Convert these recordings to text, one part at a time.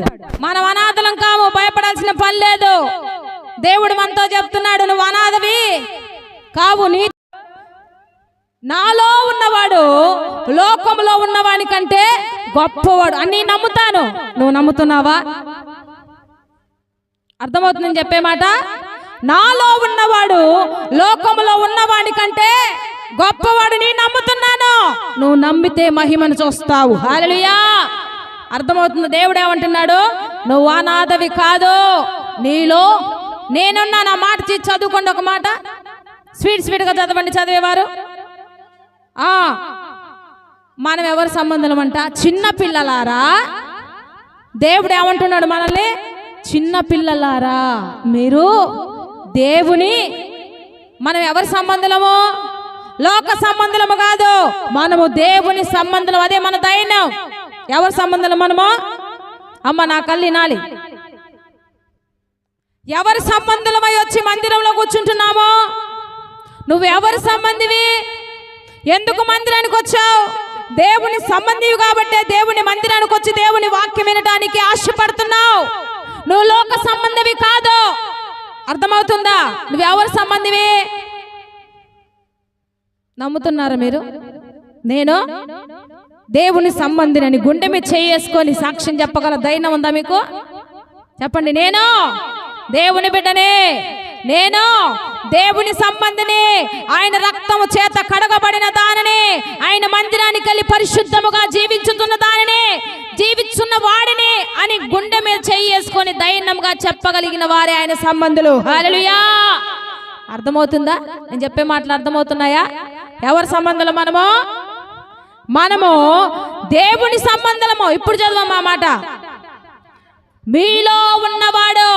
చెప్తున్నాడు. మనం అనాథలం కాము భయపడాల్సిన పని లేదు. దేవుడు మనతో చెప్తున్నాడు నువ్వు అనాథవి కావు నీ నాలో ఉన్నవాడు లోకంలో ఉన్నవాని కంటే గొప్పవాడు. అని నమ్ముతాను. నువ్వు నమ్ముతున్నావా? అర్థమవుతుందని చెప్పే మాట? నాలో ఉన్నవాడు లోకంలో ఉన్నవాడి కంటే గొప్పవాడు నీ నమ్ముతున్నాను. నువ్వు నమ్మితే మహిమను చూస్తావు. హాలలుయా అర్థమవుతుంది. దేవుడు ఏమంటున్నాడు? నువ్వు అనాథవి కాదు. నీలో నేనున్నా నా మాట చదువుకోండి ఒక మాట. స్వీట్ స్వీట్గా చదవండి. చదివేవారు? ఆ. మనం ఎవరి సంబంధం అంట? చిన్న పిల్లలారా? దేవుడు ఏమంటున్నాడు మనల్ని? చిన్న పిల్లలారా మీరు దేవుని మనం ఎవరి సంబంధము లోక సంబంధము కాదు. మనము దేవుని సంబంధం అదే మన దైన్యం. ఎవరి సంబంధం మనము? అమ్మ నా కళ్ళు నాలి. ఎవరి సంబంధులమై వచ్చి మందిరంలో కూర్చుంటున్నామో? నువ్వు ఎవరి సంబంధివి? ఎందుకు మందిరానికి వచ్చావు? దేవుని సంబంధివి కాబట్టే దేవుని మందిరానికి వచ్చి దేవుని వాక్యం వినడానికి ఆశపడుతున్నావు. నువ్వు లోక సంబంధివి కాదు. అర్థమవుతుందా? నువ్వెవరి సంబంధివి? నమ్ముతున్నారా మీరు? నేను? దేవుని సంబంధినని గుండె మీద చేసుకొని సాక్ష్యం చెప్పగల ధైర్యం ఉందా మీకు? చెప్పండి నేను దేవుని బిడ్డనే నేను దేవుని సంబంధిని ఆయన రక్తము చేత కడగబడిన దానిని ఆయన మందిరానికి వెళ్ళి పరిశుద్ధముగా జీవించుతున్న దానిని జీవిస్తున్న వాడిని అని గుండె మీద చేసుకొని దైన్యంగా చెప్పగలిగిన వారే ఆయన సంబంధులు. హల్లెలూయా! అర్థమవుతుందా? నేను చెప్పే మాటలు అర్థమవుతున్నాయా? ఎవరి సంబంధాలు మనము? మనము దేవుని సంబంధము. ఇప్పుడు చదవం మా మాట. మీలో ఉన్నవాడు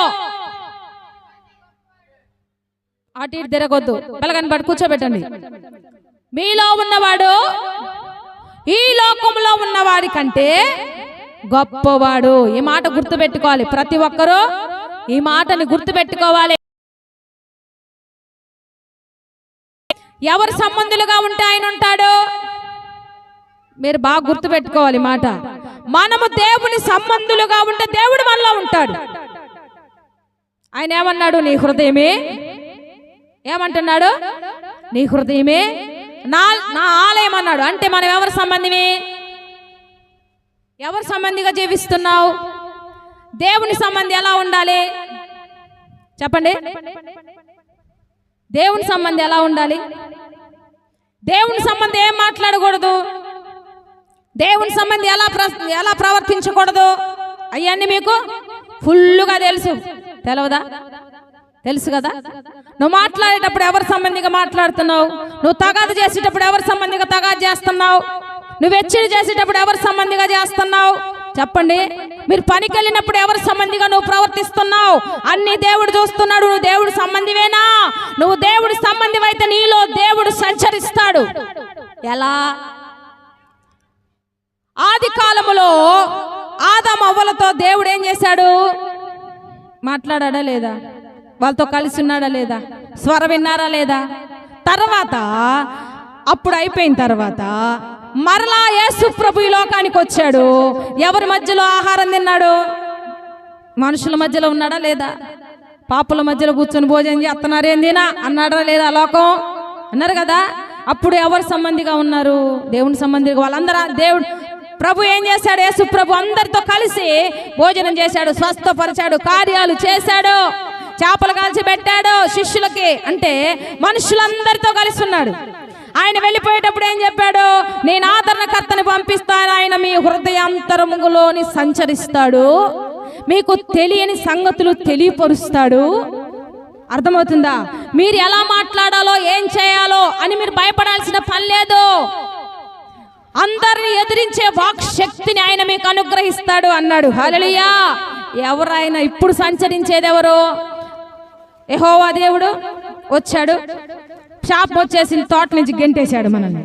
అటు ఇటు తిరగొద్దు. పిల్లగాని పడి కూర్చోబెట్టండి. మీలో ఉన్నవాడు ఈ లోకంలో ఉన్నవాడి కంటే గొప్పవాడు. ఈ మాట గుర్తుపెట్టుకోవాలి. ప్రతి ఒక్కరూ ఈ మాటని గుర్తుపెట్టుకోవాలి. ఎవరు సంబంధులుగా ఉంటే ఆయన ఉంటాడు? మీరు బాగా గుర్తుపెట్టుకోవాలి ఈ మాట. మనము దేవుని సంబంధులుగా ఉంటే దేవుడు మనలో ఉంటాడు. ఆయన ఏమన్నాడు? నీ హృదయమే? ఏమంటున్నాడు? నీ హృదయమే? నా నా ఆలయం అన్నాడు. అంటే మనం ఎవరి సంబంధమే? ఎవరి సంబంధిగా జీవిస్తున్నావు? దేవుని సంబంధి ఎలా ఉండాలి? చెప్పండి. దేవుని సంబంధి ఎలా ఉండాలి? దేవుని సంబంధి ఏం మాట్లాడకూడదు? దేవుని సంబంధి ఎలా ఎలా ప్రవర్తించకూడదు? అవన్నీ మీకు ఫుల్లుగా తెలుసు. తెలవదా? తెలుసు కదా? నువ్వు మాట్లాడేటప్పుడు ఎవరి సంబంధిగా మాట్లాడుతున్నావు? నువ్వు తగాదు చేసేటప్పుడు ఎవరి సంబంధిగా తగాదు చేస్తున్నావు? నువ్వు హెచ్చడి చేసేటప్పుడు ఎవరి సంబంధిగా చేస్తున్నావు? చెప్పండి. మీరు పనికి వెళ్ళినప్పుడు ఎవరి సంబంధిగా నువ్వు ప్రవర్తిస్తున్నావు? అన్ని దేవుడు చూస్తున్నాడు నువ్వు దేవుడి సంబంధివేనా? నువ్వు దేవుడి సంబంధి నీలో దేవుడు సంచరిస్తాడు. ఎలా? ఆది కాలములో ఆదాం అవ్వలతో దేవుడు ఏం చేశాడు? మాట్లాడాడా లేదా? వాళ్ళతో కలిసి ఉన్నాడా లేదా? స్వర విన్నారా లేదా? తర్వాత అప్పుడు అయిపోయిన తర్వాత మరలా యేసు ప్రభు ఈ లోకానికి వచ్చాడు. ఎవరి మధ్యలో ఆహారం తిన్నాడు? మనుషుల మధ్యలో ఉన్నాడా లేదా? పాపుల మధ్యలో కూర్చొని భోజనం చేస్తున్నారు ఏందినా అన్నాడా లేదా లోకం? అన్నారు కదా. అప్పుడు ఎవరు సంబంధిగా ఉన్నారు? దేవుని సంబంధిగా వాళ్ళందరూ దేవుడు ప్రభు ఏం చేశాడు? యేసు ప్రభు అందరితో కలిసి భోజనం చేశాడు స్వస్థపరిచాడు కార్యాలు చేశాడు చేపలు కాల్చి పెట్టాడు శిష్యులకి. అంటే మనుషులందరితో కలిసి ఉన్నాడు. ఆయన వెళ్ళిపోయేటప్పుడు ఏం చెప్పాడు? నేను ఆదరణకర్తని పంపిస్తాను ఆయన మీ హృదయాంతరములోని సంచరిస్తాడు మీకు తెలియని సంగతులు తెలియపరుస్తాడు. అర్థమవుతుందా? మీరు ఎలా మాట్లాడాలో ఏం చేయాలో అని మీరు భయపడాల్సిన పని లేదు. అందరిని ఎదిరించే వాక్ శక్తిని ఆయన మీకు అనుగ్రహిస్తాడు అన్నాడు. హల్లెలూయా. ఎవరైనా ఇప్పుడు సంచరించేది ఎవరు యహోవా దేవుడు వచ్చాడు. షాప్ వచ్చేసి తోట నుంచి గెంటేశాడు మనల్ని.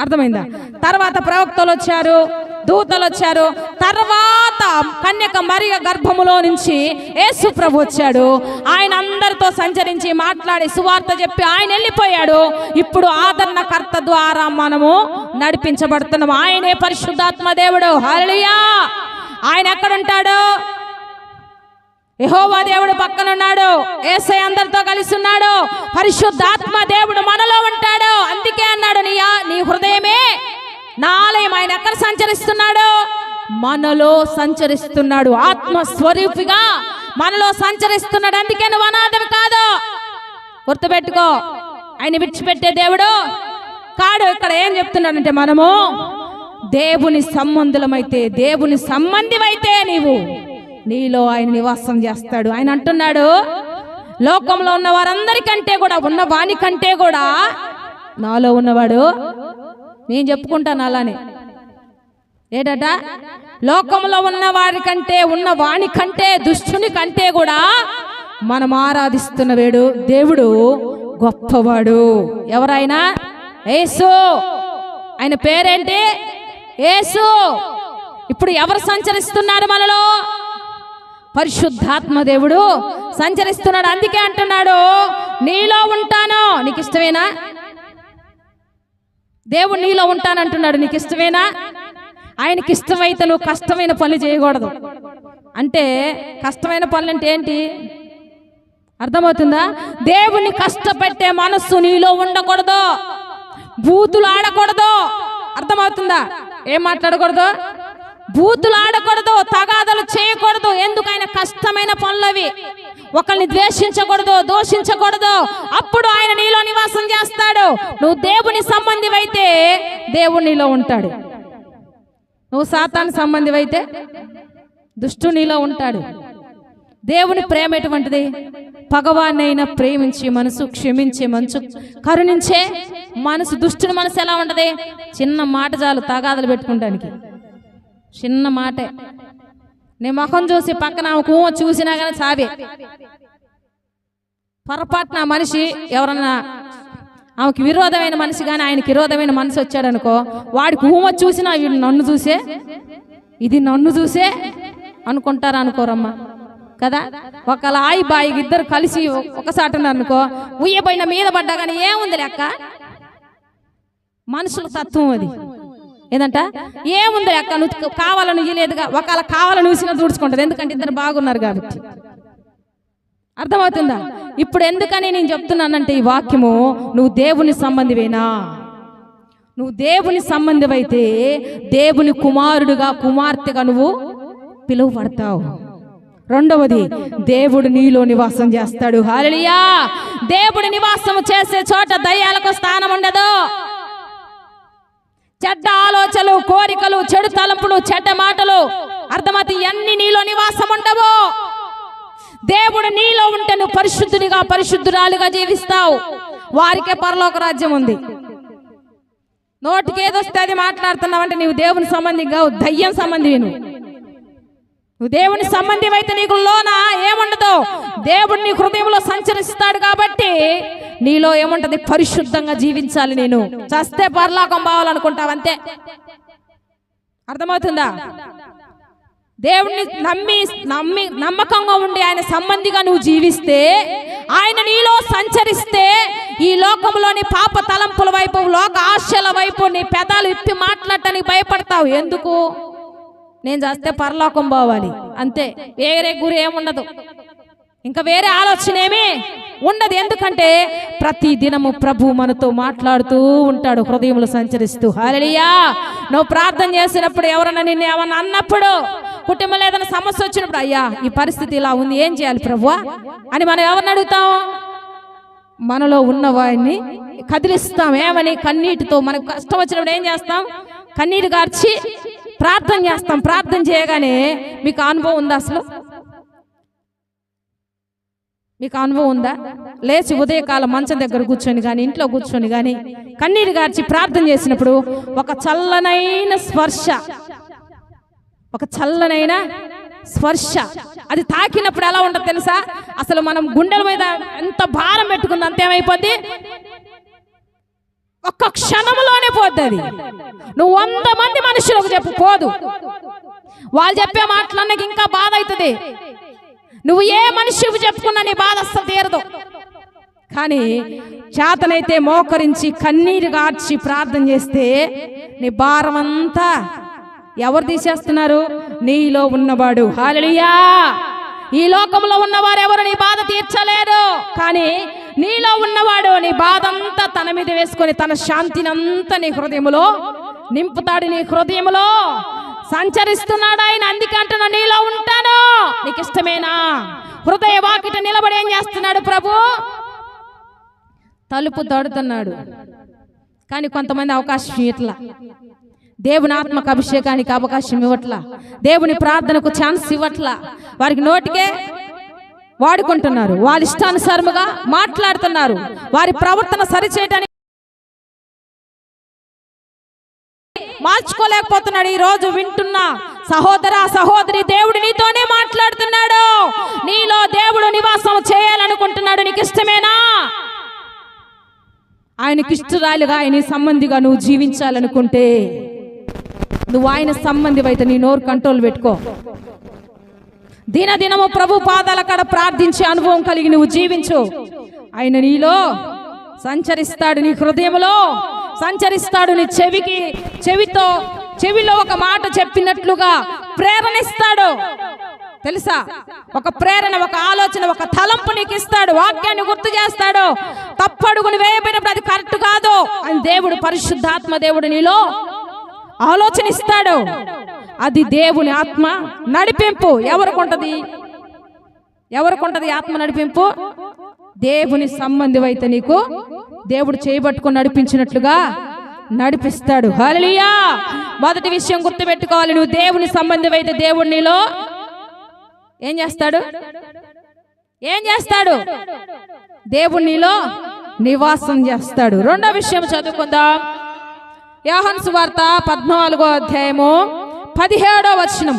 అర్థమైందా? తర్వాత ప్రవక్తలు వచ్చారు. దూతలు వచ్చారు. తర్వాత కన్యక మరియ గర్భములో నుంచి యేసు ప్రభు వచ్చాడు. ఆయన అందరితో సంచరించి మాట్లాడి సువార్త చెప్పి ఆయన వెళ్ళిపోయాడు. ఇప్పుడు ఆదరణకర్త ద్వారా మనము నడిపించబడుతున్నాం. ఆయనే పరిశుద్ధాత్మ దేవుడు. హలియా ఆయన ఎక్కడుంటాడు? యహోవా దేవుడు పక్కన ఉన్నాడు ఏసై అందరితో కలిసి ఉన్నాడు. పరిశుద్ధాత్మ దేవుడు మనలో ఉంటాడు. అందుకే అన్నాడు నీ నీ హృదయమే నా వాడు ఎక్కడ సంచరిస్తున్నాడు? మనలో సంచరిస్తున్నాడు. ఆత్మ స్వరూపిగా మనలో సంచరిస్తున్నాడు. అందుకే నువ్వు అనాథం కాదు. గుర్తుపెట్టుకో. ఆయన విడిచిపెట్టే దేవుడు కాడు. ఇక్కడ ఏం చెప్తున్నాడంటే మనము దేవుని సంబంధులమైతే దేవుని సంబంధివైతే నీవు. నీలో ఆయన నివాసం చేస్తాడు. ఆయన అంటున్నాడు లోకంలో ఉన్న వారందరికంటే కూడా ఉన్న వాని కంటే కూడా నాలో ఉన్నవాడు. నేను చెప్పుకుంటాను అలానే. ఏటట లోకంలో ఉన్న వారి కంటే ఉన్న వాని కంటే దుష్టుని కంటే కూడా మనం ఆరాధిస్తున్న వేడు దేవుడు గొప్పవాడు. ఎవరైనా? ఏసు ఆయన పేరేంటి? యేసు. ఇప్పుడు ఎవరు సంచరిస్తున్నారు మనలో? పరిశుద్ధాత్మ దేవుడు సంచరిస్తున్నాడు. అందుకే అంటున్నాడు నీలో ఉంటాను. నీకు ఇష్టమేనా దేవుడు నీలో ఉంటానంటున్నాడు. నీకు ఇష్టమేనా ఆయనకి ఇష్టమైతే నువ్వు కష్టమైన పనులు చేయకూడదు. అంటే కష్టమైన పనులు అంటే ఏంటి? అర్థమవుతుందా? దేవుని కష్టపెట్టే మనస్సు నీలో ఉండకూడదు. బూతులు ఆడకూడదు. అర్థమవుతుందా? ఏం మాట్లాడకూడదు? బూతులు ఆడకూడదు తగాదలు చేయకూడదు. ఎందుకు? ఆయన కష్టమైన పనులు అవి. ఒకరిని ద్వేషించకూడదు దూషించకూడదు. అప్పుడు ఆయన నీలో నివాసం చేస్తాడు. నువ్వు దేవుని సంబంధివైతే దేవుడు నీలో ఉంటాడు. నువ్వు సాతాను సంబంధివైతే దుష్టు నీలో ఉంటాడు. దేవుని ప్రేమ ఎటువంటిది? పగవాన్నైనా ప్రేమించి మనసు క్షమించే మనసు కరుణించే మనసు దుష్టుని మనసు ఎలా ఉంటది? చిన్న మాట చాలు తగాదలు పెట్టుకుంటానికి. చిన్న మాటే. నీ ముఖం చూసి పక్కన ఆమె కూమ చూసినా కానీ సావే పొరపాటున మనిషి ఎవరన్నా ఆమెకి విరోధమైన మనిషి కానీ ఆయనకి విరోధమైన మనిషి వచ్చాడనుకో వాడికి ఊమ చూసినా వీడు నన్ను చూసే? ఇది నన్ను చూసే? అనుకుంటారా అనుకోరమ్మా కదా? ఒకళ్ళ ఆయి బాయి ఇద్దరు కలిసి ఒకసారి అనుకో ఉయ్యబడిన మీద పడ్డా కానీ ఏముంది లెక్క మనుషుల తత్వం అది. ఏదంట? ఏముంది లెక్క నువ్వు కావాలని ఇయ్యలేదుగా ఒకళ్ళ కావాలని చూసినా దూడ్చుకుంటది. ఎందుకంటే ఇద్దరు బాగున్నారు కాబట్టి. అర్థమవుతుందా? ఇప్పుడు ఎందుకని నేను చెప్తున్నానంటే ఈ వాక్యము నువ్వు దేవుని సంబంధివేనా? నువ్వు దేవుని సంబంధివైతే దేవుని కుమారుడుగా కుమార్తెగా నువ్వు పిలువబడతావు. రెండవది దేవుడు నీలో నివాసం చేస్తాడు. హాలలియా దేవుడు నివాసం చేసే చోట దయ్యాలకు స్థానం ఉండదు. చెడ్డ ఆలోచనలు కోరికలు చెడు తలంపులు చెడ్డ మాటలు అర్థమవుతాయి అన్ని నీలో నివాసం ఉండవు. దేవుడు నీలో ఉంటే నువ్వు పరిశుద్ధునిగా పరిశుద్ధురాలుగా జీవిస్తావు. వారికే పరలోక రాజ్యం ఉంది. నోటికి ఏదొస్తే అది మాట్లాడుతున్నావంటే నీవు దేవుని సంబంధిగా దయ్యం సంబంధివి నువ్వు నువ్వు దేవుని సంబంధం అయితే నీకు లోన ఏముండదు. దేవుడు నీ హృదయంలో సంచరిస్తాడు కాబట్టి నీలో ఏముంటది? పరిశుద్ధంగా జీవించాలి నేను. చస్తే పరలోకం బావాలనుకుంటావు అంతే. అర్థమవుతుందా? దేవుణ్ణి నమ్మి నమ్మి నమ్మకంగా ఉండి ఆయన సంబంధిగా నువ్వు జీవిస్తే ఆయన నీలో సంచరిస్తే ఈ లోకంలోని పాప తలంపుల వైపు లోక ఆశల వైపు నీ పెదాలు ఇప్పి మాట్లాడటానికి భయపడతావు. ఎందుకు? నేను చేస్తే పరలోకం పోవాలి. అంతే. వేరే గురి ఏముండదు. ఇంకా వేరే ఆలోచన ఏమీ ఉండదు. ఎందుకంటే ప్రతి దినము ప్రభు మనతో మాట్లాడుతూ ఉంటాడు హృదయంలో సంచరిస్తూ. హల్లెలూయా. నువ్వు ప్రార్థన చేసినప్పుడు ఎవరన్నా నిన్ను ఏమన్నా అన్నప్పుడు కుటుంబంలో ఏదైనా సమస్య వచ్చినప్పుడు అయ్యా ఈ పరిస్థితి ఇలా ఉంది ఏం చేయాలి ప్రభువా? అని మనం ఎవరిని అడుగుతాం? మనలో ఉన్న వారిని కదిలిస్తాం. ఏమని? కన్నీటితో. మనకు కష్టం వచ్చినప్పుడు ఏం చేస్తాం? కన్నీరు గార్చి ప్రార్థన చేస్తాం. ప్రార్థన చేయగానే మీకు అనుభవం ఉందా అసలు? మీకు అనుభవం ఉందా? లేచి ఉదయకాలం మంచం దగ్గర కూర్చొని కానీ ఇంట్లో కూర్చొని కానీ కన్నీరు గార్చి ప్రార్థన చేసినప్పుడు ఒక చల్లనైన స్పర్శ ఒక చల్లనైన స్పర్శ. అది తాకినప్పుడు ఎలా ఉంటుంది తెలుసా? అసలు మనం గుండెల మీద ఎంత భారం పెట్టుకుంది అంతేమైపోద్ది ఒక్క క్షణంలోనే పోద్ది అది. నువ్వు వంద మంది మనుషులకు చెప్పు పోదు. వాళ్ళు చెప్పే మాటలన్నకి ఇంకా బాధ అవుతుంది. నువ్వు ఏ మనిషికి చెప్పుకున్నా నీ బాధ అస్సలు తీరదు. కానీ చేతనైతే మోకరించి కన్నీరు గార్చి ప్రార్థన చేస్తే నీ భారం అంతా ఎవరు తీసేస్తున్నారు? నీలో ఉన్నవాడు. హాలలియా ఈ లోకంలో ఉన్నవారు ఎవరు నీ బాధ తీర్చలేరు కానీ నీలో ఉన్నవాడు నీ బాధ అంతా తన మీద వేసుకొని తన శాంతిని అంతా నీ హృదయములో నింపుతాడు నీ హృదయములో. సంచరిస్తున్నాడు ఆయన అందుకే నీలో ఉంటాను. నీకు ఇష్టమేనా హృదయ వాకిట నిలబడి ఏం చేస్తున్నాడు ప్రభు? తలుపు తడుతున్నాడు. కానీ కొంతమంది అవకాశం ఇట్లా. దేవుని ఆత్మకు అభిషేకానికి అవకాశం ఇవ్వట్లా. దేవుని ప్రార్థనకు ఛాన్స్ ఇవ్వట్లా. వారికి నోటికే వాడుకుంటున్నారు. వాళ్ళ ఇష్టానుసారముగా మాట్లాడుతున్నారు. వారి ప్రవర్తన సరిచేయటానికి మార్చుకోలేకపోతున్నాడు. ఈ రోజు వింటున్న సహోదర సహోదరి దేవుడు నీతోనే మాట్లాడుతున్నాడు. నీలో దేవుడు నివాసం చేయాలనుకుంటున్నాడు. నీకు ఇష్టమేనా? ఆయనకి ఇష్టరాలుగా ఆయన సంబంధిగా నువ్వు జీవించాలనుకుంటే నువ్వు ఆయన సంబంధి అయితే నీ నోరు కంట్రోల్ పెట్టుకో. దినదినము ప్రభు పాదాల కాడ ప్రార్థించే అనుభవం కలిగి నువ్వు జీవించు. ఆయన నీలో సంచరిస్తాడు నీ హృదయంలో సంచరిస్తాడు నీ చెవికి చెవితో చెవిలో ఒక మాట చెప్పినట్లుగా ప్రేరణిస్తాడు. తెలుసా? ఒక ప్రేరణ ఒక ఆలోచన ఒక తలంపు నీకు ఇస్తాడు. వాక్యాన్ని గుర్తు చేస్తాడు. తప్పడుగుని వేయబడినప్పుడు అది కరెక్ట్ కాదు. అని దేవుడు పరిశుద్ధాత్మ దేవుడు నీలో ఆలోచన ఇస్తాడు అది దేవుని ఆత్మ నడిపింపు. ఎవరికి ఉంటది ఎవరికి ఆత్మ నడిపింపు? దేవుని సంబంధం అయితే నీకు దేవుడు చేయబట్టుకొని నడిపించినట్లుగా నడిపిస్తాడు. హలియా మొదటి విషయం గుర్తుపెట్టుకోవాలి. నువ్వు దేవుని సంబంధం అయితే దేవుడు నీలో ఏం చేస్తాడు? ఏం చేస్తాడు? దేవుడు నీలో నివాసం చేస్తాడు. రెండో విషయం చదువుకుందాం. యోహన్ సువార్త పద్నాలుగో అధ్యాయము పదిహేడో వచనం.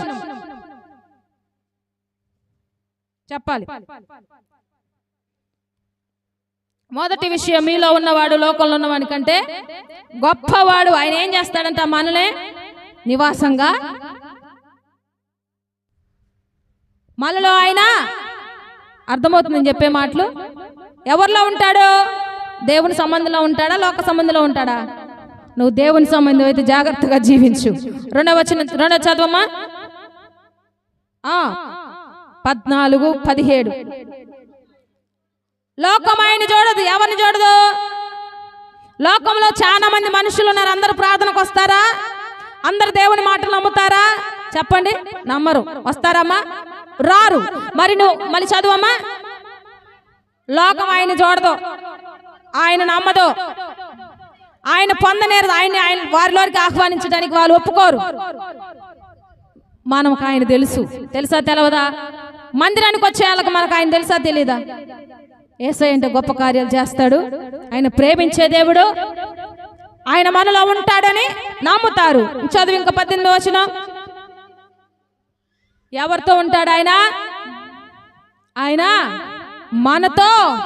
చెప్పాలి. మొదటి విషయం మీలో ఉన్నవాడు లోకంలో ఉన్నవాడి కంటే గొప్పవాడు ఆయన ఏం చేస్తాడంట మనలే నివాసంగా? మనలో ఆయన అర్థమవుతుందని చెప్పే మాటలు. ఎవరిలో ఉంటాడు? దేవుని సంబంధంలో ఉంటాడా? లోక సంబంధంలో ఉంటాడా? నువ్వు దేవుని సంబంధం అయితే జాగ్రత్తగా జీవించు. రెండవ వచ్చిన రెండవ చదవమ్మా. పద్నాలుగు పదిహేడు. లోకం ఆయన చూడదు ఎవరిని చూడదు? లోకంలో చాలా మంది మనుషులు ఉన్నారు అందరూ ప్రార్థనకు వస్తారా? అందరు దేవుని మాటలు నమ్ముతారా? చెప్పండి నమ్మరు. వస్తారమ్మా? రారు. మరి నువ్వు మళ్ళీ చదువమ్మా. లోకం ఆయన చూడదు. ఆయన నమ్మదు. ఆయన పొందనేరు ఆయన ఆయన వారిలోకి ఆహ్వానించడానికి వాళ్ళు ఒప్పుకోరు. మనకు ఆయన తెలుసు. తెలుసా తెలవదా? మందిరానికి వచ్చే వాళ్ళకి మనకు ఆయన తెలుసా తెలీదా? ఏసై అంటే గొప్ప కార్యాలు చేస్తాడు. ఆయన ప్రేమించే దేవుడు. ఆయన మనలో ఉంటాడని నమ్ముతారు. చదువు ఇంకా పద్దెనిమిది వచ్చిన ఎవరితో ఉంటాడు ఆయన? ఆయన మనతో.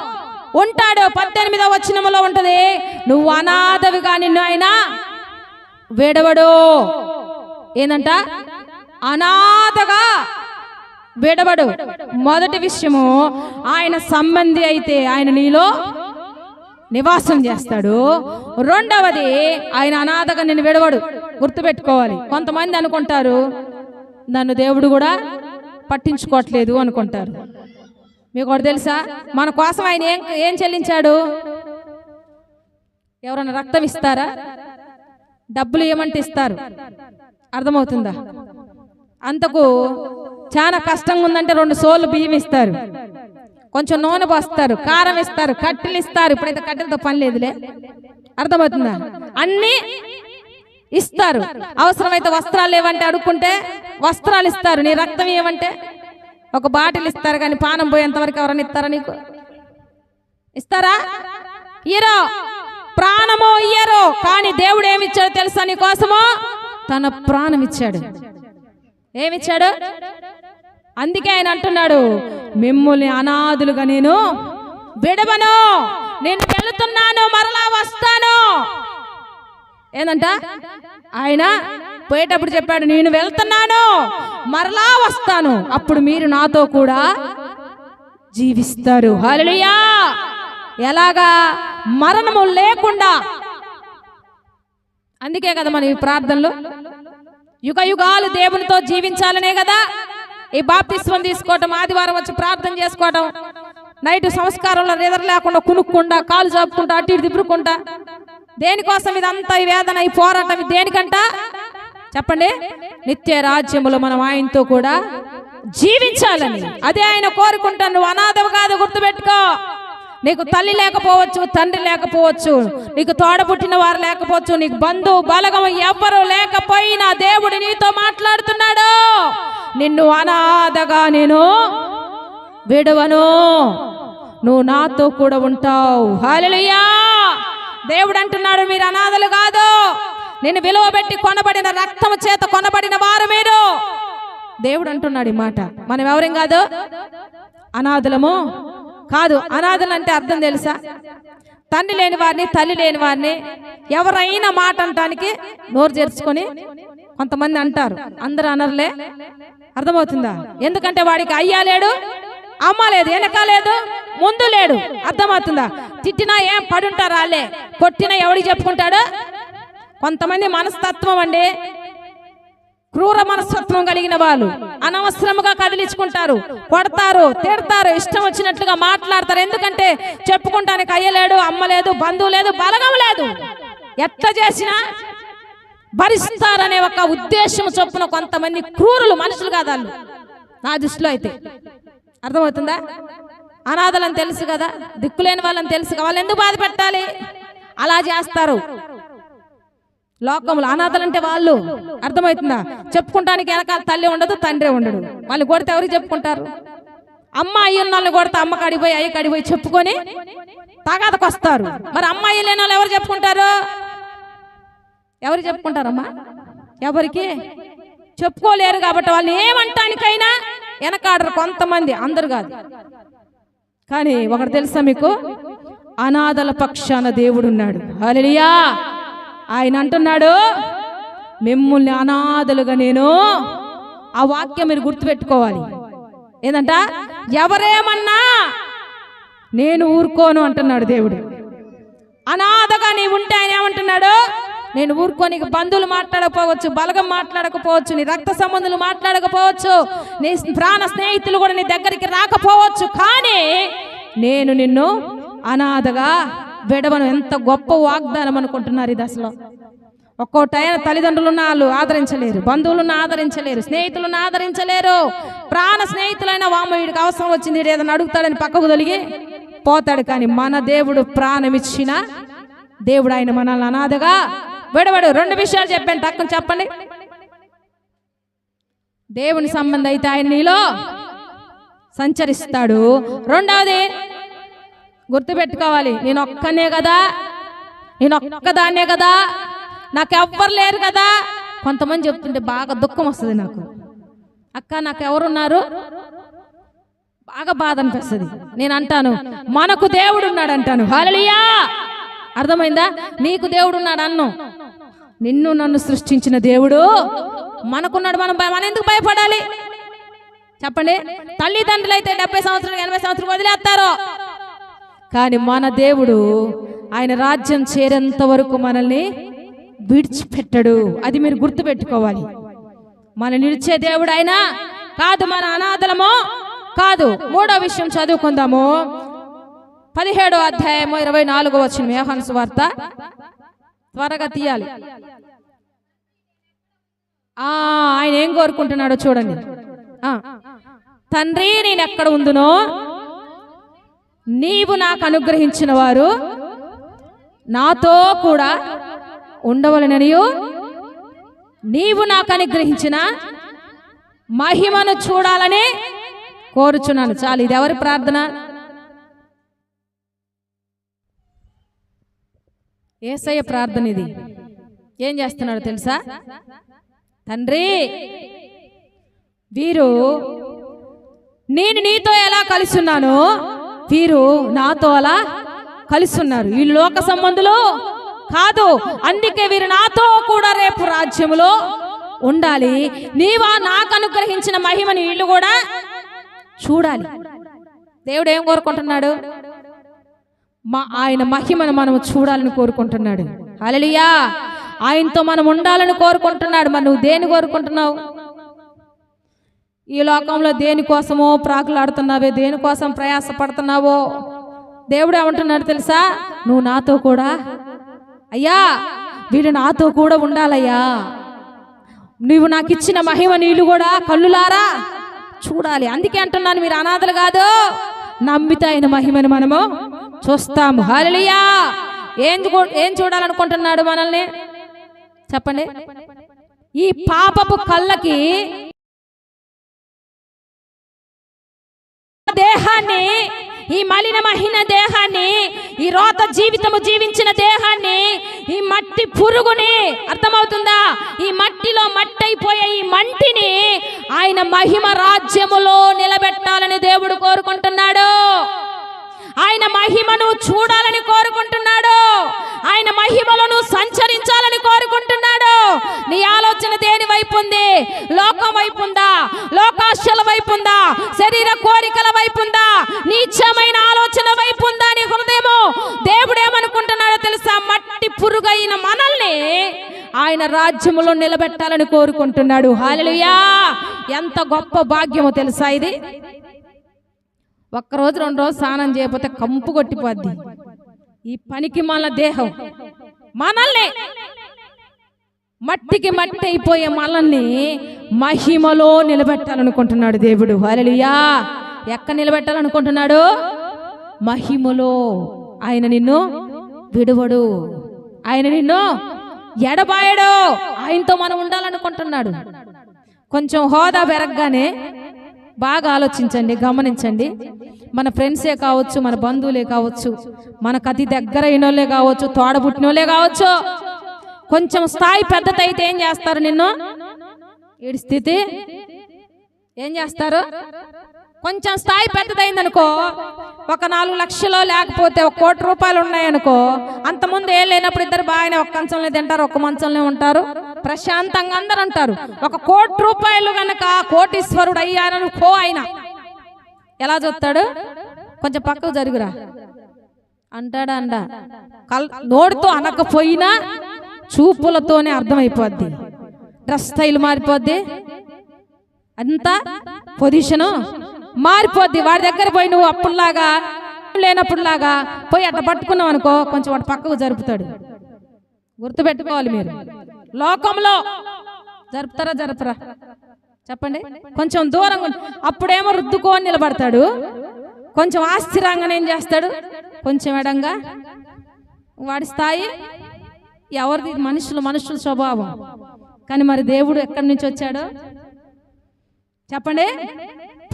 ఉంటాడు పద్దెనిమిదో వచనములో ఉంటది. నువ్వు అనాథవిగా నిన్ను ఆయన విడవడు. ఏందంట? అనాథగా విడవడు. మొదటి విషయము ఆయన సంబంధి అయితే ఆయన నీలో నివాసం చేస్తాడు. రెండవది ఆయన అనాథగా నేను విడవడు. గుర్తుపెట్టుకోవాలి. కొంతమంది అనుకుంటారు నన్ను దేవుడు కూడా పట్టించుకోవట్లేదు అనుకుంటారు. మీకు ఒకటి తెలుసా? మన కోసం ఆయన ఏం ఏం చెల్లించాడు? ఎవరైనా రక్తం ఇస్తారా? డబ్బులు ఏమంటే ఇస్తారు? అర్థమవుతుందా? అంతకు చాలా కష్టంగా ఉందంటే రెండు సోళ్ళు బియ్యం ఇస్తారు. కొంచెం నూనె పోస్తారు కారం ఇస్తారు కట్టెలు ఇస్తారు. ఇప్పుడైతే కట్టెలతో పని లేదులే. అర్థమవుతుందా? అన్ని ఇస్తారు. అవసరమైతే వస్త్రాలు ఏమంటే అడుక్కుంటే వస్త్రాలు ఇస్తారు. నీ రక్తం ఏమంటే? ఒక బాటిల్ ఇస్తారు కానీ పానం పోయేంత వరకు ఎవరైనా ఇస్తారా నీకు? ఇస్తారా? ఇయరో ప్రాణమో ఇయ్యరు. కానీ దేవుడు ఏమిచ్చాడు తెలుసా నీ కోసమో? తన ప్రాణం ఇచ్చాడు. ఏమిచ్చాడు? అందుకే ఆయన అంటున్నాడు మిమ్మల్ని అనాథులుగా నేను విడవను. నేను వెళుతున్నాను మరలా వస్తాను. ఏందంట? ఆయన పోయేటప్పుడు చెప్పాడు నేను వెళ్తున్నాను మరలా వస్తాను. అప్పుడు మీరు నాతో కూడా జీవిస్తారు. హలియా ఎలాగా? మరణము లేకుండా. అందుకే కదా మనం ఈ ప్రార్థనలు. యుగ యుగాలు దేవునితో జీవించాలనే కదా. ఈ బాప్తిస్వం తీసుకోవటం ఆదివారం వచ్చి ప్రార్థన చేసుకోవటం నైట్ సంస్కారంలో నిద్ర లేకుండా కునుక్కుండా కాలు చాపుకుంటా అటు ఇటు తిప్పుకుంటా. దేనికోసం ఇదంతా ఈ వేదన ఈ పోరాటం దేనికంట? చెప్పండి. నిత్య రాజ్యములో మనం ఆయనతో కూడా జీవించాలని. అదే ఆయన కోరుకుంటాను. నువ్వు అనాథం కాదు గుర్తుపెట్టుకో. నీకు తల్లి లేకపోవచ్చు తండ్రి లేకపోవచ్చు నీకు తోడబుట్టిన వారు లేకపోవచ్చు నీకు బంధువు బలగం ఎవ్వరు లేకపోయినా దేవుడు నీతో మాట్లాడుతున్నాడు. నిన్ను అనాథగా నేను విడవను. నువ్వు నాతో కూడా ఉంటావు. హల్లెలూయా! దేవుడు అంటున్నాడు మీరు అనాథలు కాదు. నేను విలువ పెట్టి కొనబడిన రక్తము చేత కొనబడిన వారు మీరు. దేవుడు అంటున్నాడు ఈ మాట. మనం ఎవరేం కాదు? అనాథలము. కాదు అనాథులు అంటే అర్థం తెలుసా? తండ్రి లేని వారిని తల్లి లేని వారిని ఎవరైనా మాట అంటానికి నోరు చేర్చుకొని కొంతమంది అంటారు. అందరూ అనర్లే? అర్థమవుతుందా? ఎందుకంటే వాడికి అయ్యా లేడు అమ్మ లేదు వెనక లేదు ముందు లేడు. అర్థమవుతుందా? తిట్టినా ఏం పడుంటారు వాళ్ళే? కొట్టినా ఎవడికి చెప్పుకుంటాడు? కొంతమంది మనస్తత్వం అండి. క్రూర మనస్తత్వం కలిగిన వాళ్ళు. అనవసరముగా కదిలించుకుంటారు. కొడతారు తిడతారు ఇష్టం వచ్చినట్లుగా మాట్లాడతారు. ఎందుకంటే చెప్పుకుంటానికి అయ్యలేడు అమ్మ లేదు బంధువు లేదు బలగం లేదు. ఎట్లా చేసినా భరిస్తారనే ఒక ఉద్దేశం చొప్పున కొంతమంది క్రూరులు మనుషులు కాదాళ్ళు నా దృష్టిలో అయితే. అర్థమవుతుందా? అనాథలని తెలుసు కదా దిక్కులేని వాళ్ళని తెలుసు వాళ్ళు ఎందుకు బాధ పెట్టాలి అలా చేస్తారు. లోకములు అనాథలంటే వాళ్ళు. అర్థమవుతుందా? చెప్పుకుంటానికి వెనకాల తల్లి ఉండదు తండ్రి ఉండడు. వాళ్ళు కొడితే ఎవరికి చెప్పుకుంటారు? అమ్మ అయ్యన్న వాళ్ళని కొడితే అమ్మ కడిపోయి అయ్యి కడిపోయి చెప్పుకొని తగాదకు వస్తారు మరి అమ్మాయి లేని వాళ్ళు ఎవరు చెప్పుకుంటారు? ఎవరు చెప్పుకుంటారమ్మా? ఎవరికి? చెప్పుకోలేరు కాబట్టి వాళ్ళు ఏమంటానికైనా వెనకాడరు కొంతమంది అందరు కాదు. కానీ ఒకటి తెలుసా మీకు? అనాథల పక్షాన దేవుడున్నాడు. హల్లెలూయా! ఆయన అంటున్నాడు మిమ్మల్ని అనాథలుగా నేను ఆ వాక్యం మీరు గుర్తుపెట్టుకోవాలి. ఏదంట? ఎవరేమన్నా నేను ఊరుకోను అంటున్నాడు దేవుడు. అనాథగా నీ ఉంటే ఆయన ఏమంటున్నాడు? నేను ఊరుకోని బంధువులు మాట్లాడకపోవచ్చు బలగం మాట్లాడకపోవచ్చు నీ రక్త సంబంధులు మాట్లాడకపోవచ్చు నీ ప్రాణ స్నేహితులు కూడా నీ దగ్గరికి రాకపోవచ్చు కానీ నేను నిన్ను అనాథగా విడవను. ఎంత గొప్ప వాగ్దానం అనుకుంటున్నారు ఇది అసలు ఒక్కో టైం తల్లిదండ్రులను వాళ్ళు ఆదరించలేరు బంధువులను ఆదరించలేరు స్నేహితులను ఆదరించలేరు. ప్రాణ స్నేహితులైన వామ వీడికి అవసరం వచ్చింది ఏదైనా అడుగుతాడని పక్కకు తొలిగి పోతాడు. కానీ మన దేవుడు ప్రాణమిచ్చిన దేవుడు ఆయన మనల్ని అనాథగా విడవడు రెండు విషయాలు చెప్పాను. తక్కువ చెప్పండి. దేవుని సంబంధం అయితే ఆయన నీలో సంచరిస్తాడు. రెండవది గుర్తుపెట్టుకోవాలి. నేను ఒక్కనే కదా? నేను ఒక్కదాన్నే కదా? నాకు ఎవ్వరు లేరు కదా? కొంతమంది చెప్తుంటే బాగా దుఃఖం వస్తుంది నాకు. అక్క నాకు ఎవరున్నారు బాగా బాధ అనిపిస్తుంది. నేను అంటాను మనకు దేవుడు ఉన్నాడు అంటాను హాలలియా అర్థమైందా? నీకు దేవుడు ఉన్నాడు అన్ను. నిన్ను నన్ను సృష్టించిన దేవుడు మనకున్నాడు మనం మనం ఎందుకు భయపడాలి? చెప్పండి. తల్లిదండ్రులు అయితే డెబ్బై సంవత్సరాలు ఎనభై సంవత్సరాలు వదిలేస్తారు. కానీ మన దేవుడు ఆయన రాజ్యం చేరేంత వరకు మనల్ని విడిచిపెట్టడు. అది మీరు గుర్తుపెట్టుకోవాలి. మన నిలిచే దేవుడు ఆయన కాదు మన అనాథలము? కాదు. మూడో విషయం చదువుకుందాము. పదిహేడో అధ్యాయము ఇరవై నాలుగో వచ్చిన యోహాను సువార్త. త్వరగా తీయాలి. ఆ ఆయన ఏం కోరుకుంటున్నాడో చూడండి. తండ్రి నేను ఎక్కడ ఉందునో నీవు నాకు అనుగ్రహించిన వారు నాతో కూడా ఉండవలననియు. నీవు నాకు అనుగ్రహించిన మహిమను చూడాలని కోరుచున్నాను. చాలు ఇది ఎవరి ప్రార్థన? ఏసయ్య ప్రార్థన ఇది. ఏం చేస్తున్నాడు తెలుసా? తండ్రి వీరు నేను నీతో ఎలా కలిసి వీరు నాతో అలా కలిసి ఉన్నారు. ఈ లోక సంబంధులు కాదు అందుకే వీరు నాతో కూడా రేపు రాజ్యములో ఉండాలి. నీవా నాకు అనుగ్రహించిన మహిమని వీళ్ళు కూడా చూడాలి. దేవుడు ఏం కోరుకుంటున్నాడు? మా ఆయన మహిమను మనం చూడాలని కోరుకుంటున్నాడు. అలలియా ఆయనతో మనం ఉండాలని కోరుకుంటున్నాడు. మరి నువ్వు దేని కోరుకుంటున్నావు? ఈ లోకంలో దేనికోసమో ప్రాకులాడుతున్నావే? దేనికోసం ప్రయాసపడుతున్నావో? దేవుడు ఏమంటున్నాడు తెలుసా? నువ్వు నాతో కూడా అయ్యా వీడు నాతో కూడా ఉండాలయ్యా. నువ్వు నాకు ఇచ్చిన మహిమ నీళ్ళు కూడా కళ్ళులారా చూడాలి. అందుకే అంటున్నాను మీరు అనాథలు కాదు నమ్మితే ఆయన మహిమని మనము చూస్తాము. హాలలియా ఏం చూ- ఏం చూడాలనుకుంటున్నాడు మనల్ని? చెప్పండి. ఈ పాపపు కళ్ళకి దేహాన్ని ఈ మలినమహిన దేహాన్ని ఈ రోత జీవితము జీవించిన దేహాన్ని ఈ మట్టి పురుగుని అర్థమవుతుందా? ఈ మట్టిలో మట్టి అయిపోయే ఈ మంటిని ఆయన మహిమ రాజ్యములో నిలబెట్టాలని దేవుడు కోరుకుంటున్నాడు. ఆయన మహిమను చూడాలని కోరుకుంటున్నాడు. ఆయన మహిమలను సంచరించాలని కోరుకుంటున్నాడు. నీ ఆలోచన దేని వైపు ఉంది? లోకం వైపు ఉందా? లోకాశల వైపు ఉందా? శరీర కోరికల వైపు ఉందా? నీచమైన ఆలోచన వైపు ఉందా నీ హృదయము? దేవుడు ఏమనుకుంటున్నాడో తెలుసా? మట్టి పురుగైన మనల్ని ఆయన రాజ్యములో నిలబెట్టాలని కోరుకుంటున్నాడు. హాలలుయా ఎంత గొప్ప భాగ్యమో తెలుసా ఇది? ఒక్కరోజు రెండు రోజు స్నానం చేయకపోతే కంపు కొట్టిపోద్ది. ఈ పనికి మన దేహం. మనల్ని మట్టికి మట్టి అయిపోయే మనల్ని మహిమలో నిలబెట్టాలనుకుంటున్నాడు దేవుడు. హల్లెలూయా. ఎక్కడ నిలబెట్టాలనుకుంటున్నాడు? మహిమలో. ఆయన నిన్ను విడువడు. ఆయన నిన్ను ఎడబాయడు. ఆయనతో మనం ఉండాలనుకుంటున్నాడు. కొంచెం హోదా పెరగగానే బాగా ఆలోచించండి గమనించండి. మన ఫ్రెండ్సే కావచ్చు మన బంధువులే కావచ్చు మనకు అతి దగ్గర అయినోళ్ళే కావచ్చు తోడబుట్టినోళ్ళే కావచ్చు. కొంచెం స్థాయి పెద్దదైతే ఏం చేస్తారు నిన్ను? ఈడి స్థితి ఏం చేస్తారు? కొంచెం స్థాయి పెద్దదైందనుకో ఒక నాలుగు లక్షలు లేకపోతే ఒక కోటి రూపాయలు ఉన్నాయనుకో అంతకుముందు ఏం లేనప్పుడు ఇద్దరు బాగానే ఒక మంచంలో తింటారు ఒక మంచంలో ఉంటారు. ప్రశాంతంగా అందరు అంటారు ఒక కోటి రూపాయలు గనక కోటీశ్వరుడు అయ్యారనుకో ఆయన. ఎలా చూస్తాడు? కొంచెం పక్కకు జరుగురా. అంటాడా అండ? కల్ నోటితో అనకపోయినా చూపులతోనే అర్థమైపోద్ది. డ్రెస్ స్టైల్ మారిపోద్ది. అంతా పొజిషను మారిపోద్ది వాడి దగ్గర పోయి నువ్వు అప్పుడులాగా లేనప్పుడులాగా పోయి అట్లా పట్టుకున్నావు అనుకో కొంచెం వాడు పక్కకు జరుపుతాడు. గుర్తుపెట్టుకోవాలి మీరు. లోకంలో జరుపుతారా జరపరా? చెప్పండి. కొంచెం దూరంగా అప్పుడేమో రుద్దుకొని నిలబడతాడు. కొంచెం ఆశ్చర్యంగా ఏం చేస్తాడు? కొంచెం ఎడంగా. వాడి స్థాయి ఎవరిది? మనుషులు మనుషుల స్వభావం. కానీ మరి దేవుడు ఎక్కడి నుంచి వచ్చాడు? చెప్పండి.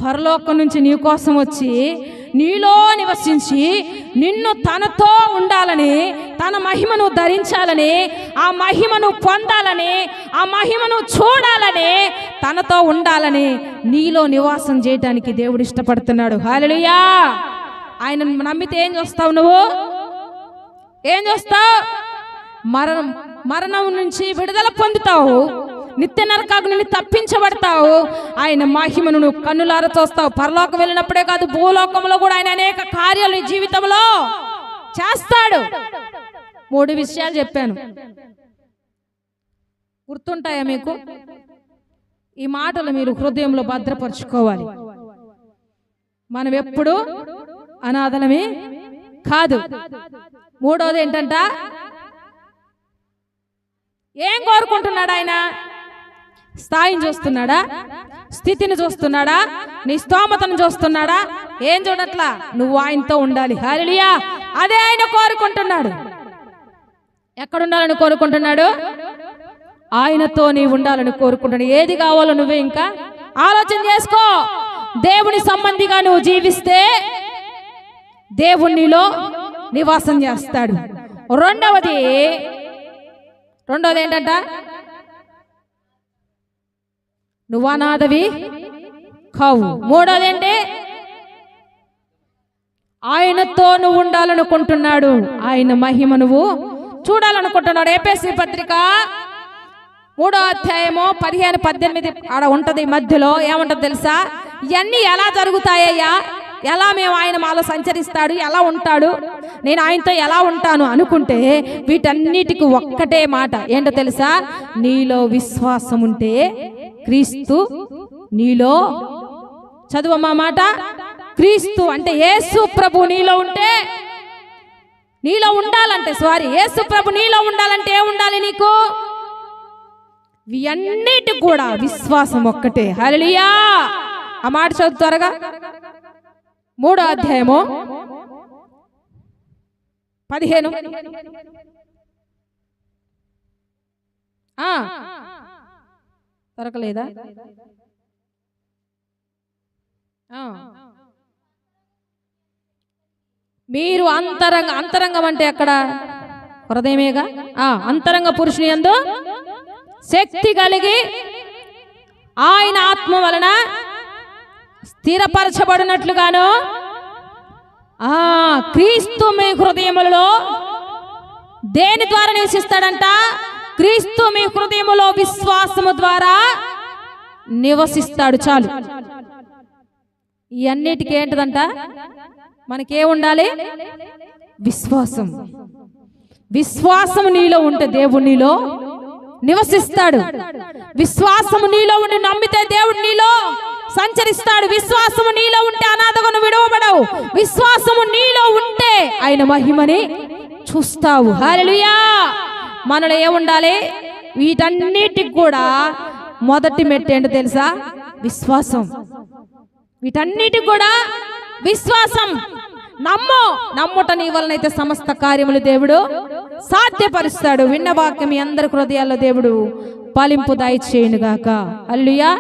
పరలోకం నుంచి నీ కోసం వచ్చి నీలో నివసించి నిన్ను తనతో ఉండాలని తన మహిమను ధరించాలని ఆ మహిమను పొందాలని ఆ మహిమను చూడాలని తనతో ఉండాలని నీలో నివాసం చేయడానికి దేవుడు ఇష్టపడుతున్నాడు. హాలలుయా ఆయన నమ్మితే ఏం చూస్తావు నువ్వు? ఏం చేస్తావు? మరణం మరణం నుంచి విడుదల పొందుతావు. నిత్య నరకాకు నుండి తప్పించబడతావు. ఆయన మహిమను నువ్వు కన్నులార చూస్తావు. పరలోకం వెళ్ళినప్పుడే కాదు భూలోకంలో కూడా ఆయన అనేక కార్యాలు నీ జీవితంలో చేస్తాడు. మూడు విషయాలు చెప్పాను. గుర్తుంటాయా మీకు? ఈ మాటలు మీరు హృదయంలో భద్రపరుచుకోవాలి. మనం ఎప్పుడు అనాథలమే కాదు. మూడోది ఏంటంట? ఏం కోరుకుంటున్నాడు ఆయన? స్థాయిని చూస్తున్నాడా? స్థితిని చూస్తున్నాడా? నీ స్తోమతను చూస్తున్నాడా? ఏం చూడట్లా? నువ్వు ఆయనతో ఉండాలి. హరిలియా అదే ఆయన కోరుకుంటున్నాడు. ఎక్కడుండాలని కోరుకుంటున్నాడు? ఆయనతో నీ ఉండాలని కోరుకుంటున్నాడు. ఏది కావాలో నువ్వే ఇంకా ఆలోచన చేసుకో. దేవుని సంబంధిగా నువ్వు జీవిస్తే దేవునిలో నివాసం చేస్తాడు. రెండవది రెండవది ఏంటంట? నువ్వా నాదవి కావు మూడోది ఏంటి ఆయనతో నువ్వు ఉండాలనుకుంటున్నాడు ఆయన మహిమ నువ్వు చూడాలనుకుంటున్నాడు. ఏపీసీ పత్రిక మూడో అధ్యాయము పదిహేను పద్దెనిమిది ఆడ ఉంటది మధ్యలో. ఏముంటది తెలుసా? ఇవన్నీ ఎలా జరుగుతాయ్యా ఎలా మేము ఆయన మాలో సంచరిస్తాడు? ఎలా ఉంటాడు? నేను ఆయనతో ఎలా ఉంటాను అనుకుంటే వీటన్నిటికి ఒక్కటే మాట. ఏంటో తెలుసా? నీలో విశ్వాసం ఉంటే క్రీస్తు నీలో చదువమ్మా మాట? క్రీస్తు అంటే యేసు ప్రభు నీలో ఉంటే నీలో ఉండాలంటే సారీ యేసు ప్రభు నీలో ఉండాలంటే ఏం ఉండాలి నీకు? ఇవన్నిటి కూడా విశ్వాసం ఒక్కటే. హలియా ఆ మాట చదువు త్వరగా. మూడో అధ్యాయము. పదిహేను. దొరకలేదా? మీరు అంతరంగ అంతరంగం అంటే అక్కడ హృదయమేగా? ఆ, అంతరంగ పురుషుని యందు శక్తి కలిగి ఆయన ఆత్మ వలన స్థిరపరచబడినట్లుగాను ఆ క్రీస్తు మీ హృదయములలో దేని ద్వారా నివసిస్తాడంట? క్రీస్తు మీ హృదయములో విశ్వాసము ద్వారా నివసిస్తాడు చాలు. ఇవన్నిటికీ అన్నిటికీ ఏంటిదంట? మనకే ఉండాలి? విశ్వాసం. నీలో ఉంటే దేవుడు నీలో నివసిస్తాడు. విశ్వాసము నీలో ఉండి నమ్మితే దేవుడు నీలో సంచరిస్తాడు. విశ్వాసము నీలో ఉంటే అనాథగను విడవబడవు. విశ్వాసము నీలో ఉంటే ఆయన మహిమని చూస్తావు. హల్లెలూయా! మనలో ఏముండాలి వీటన్నిటికి కూడా మొదటి మెట్టు ఏంటో తెలుసా? విశ్వాసం. వీటన్నిటికి కూడా విశ్వాసం. నమ్ము. నమ్ముట నీ వలనైతే సమస్త కార్యములు దేవుడు సాధ్యపరుస్తాడు. విన్న వాక్యం మీ అందరి హృదయాల్లో దేవుడు పాలింపు దాయి చేయనుగాక అల్లుయా